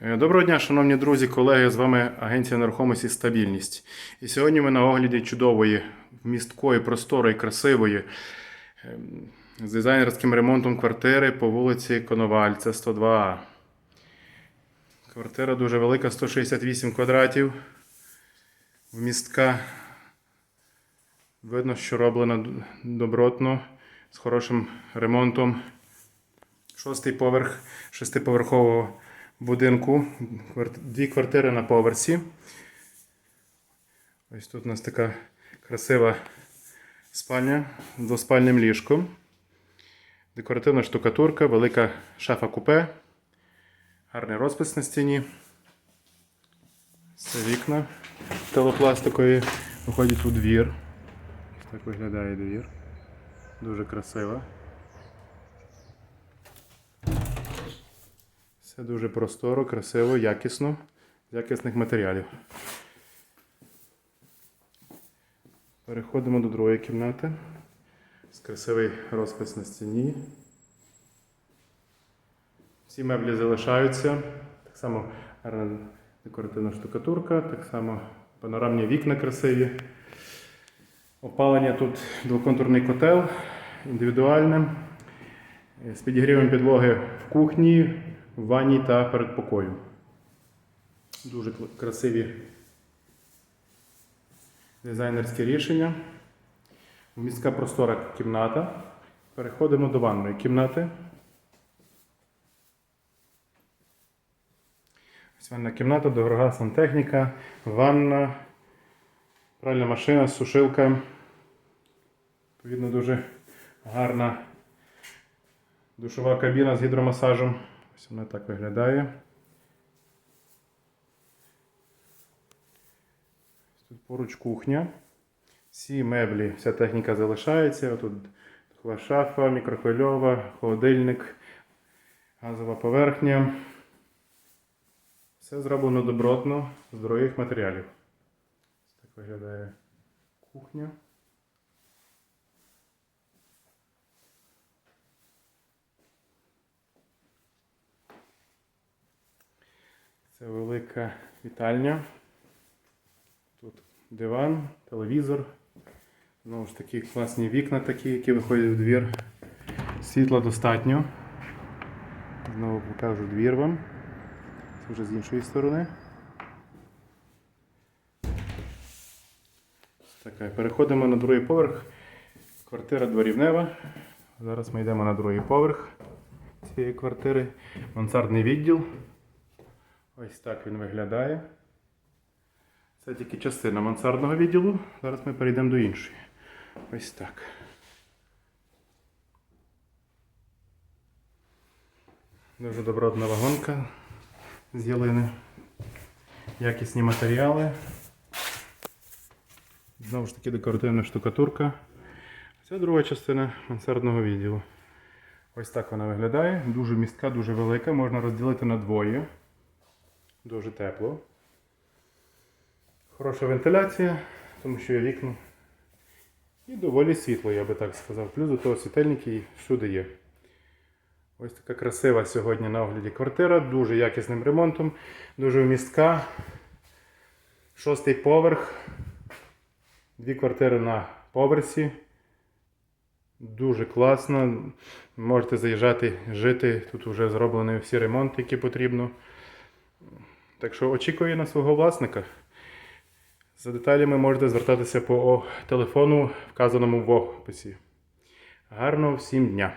Е, Доброго дня, шановні друзі, колеги. З вами агенція нерухомості Стабільність. І сьогодні ми на огляді чудової, вмісткої, просторої, красивої ем, з дизайнерським ремонтом квартири по вулиці Коноваль, це 102А. Квартира дуже велика, 168 квадратів. Вмістка. Видно, що роблена добротно, з хорошим ремонтом. Шостий поверх шестиповерхового будинку. Дві квартири на поверсі. Ось тут у нас така красива спальня з двоспальним ліжком. Декоративна штукатурка, велика шафа купе, гарний розпис на стіні. Це вікна телопластикові виходять у двір. Ось так виглядає двір. Дуже красиво. Все дуже просторо, красиво, якісно, з якісних матеріалів. Переходимо до другої кімнати. З красивий розпис на стіні. Всі меблі залишаються. Так само гарна декоративна штукатурка, так само панорамні вікна красиві. Опалення тут двоконтурний котел, індивідуальне. З підігрівом підлоги в кухні, в ванні та передпокою. Дуже красиві дизайнерські рішення. Міська простора кімната. Переходимо до ванної кімнати. Ось ванна кімната, дорога сантехніка, ванна, пральна машина, сушилка. Відповідно, дуже гарна Душова кабіна з гідромасажем. Ось вона так виглядає. Тут поруч кухня. Всі меблі, вся техніка залишається. Тут духова шафа, мікрохвильова, холодильник, газова поверхня. Все зроблено добротно з дорогих матеріалів. Ось так виглядає кухня. Це велика вітальня. Тут диван, телевізор. Знову ж таки класні вікна такі, які виходять в двір. Світла достатньо. Знову покажу двір вам. Це вже з іншої сторони. Така, переходимо на другий поверх. Квартира дворівнева. Зараз ми йдемо на другий поверх цієї квартири. Мансардний відділ. Ось так він виглядає. Це тільки частина мансардного відділу. Зараз ми перейдемо до іншої. Ось так. Дуже добротна вагонка з ялини. Якісні матеріали. Знову ж таки декоративна штукатурка. Це друга частина мансардного відділу. Ось так вона виглядає. Дуже містка, дуже велика. Можна розділити на двоє. Дуже тепло. Хороша вентиляція, тому що є вікна. І доволі світло, я би так сказав. Плюс до того світильники всюди є. Ось така красива сьогодні на огляді квартира, дуже якісним ремонтом, дуже вмістка. Шостий поверх. Дві квартири на поверсі. Дуже класно. Можете заїжджати, жити. Тут вже зроблені всі ремонти, які потрібно. Так що очікую на свого власника. За деталями можете звертатися по телефону, вказаному в описі. Гарного всім дня!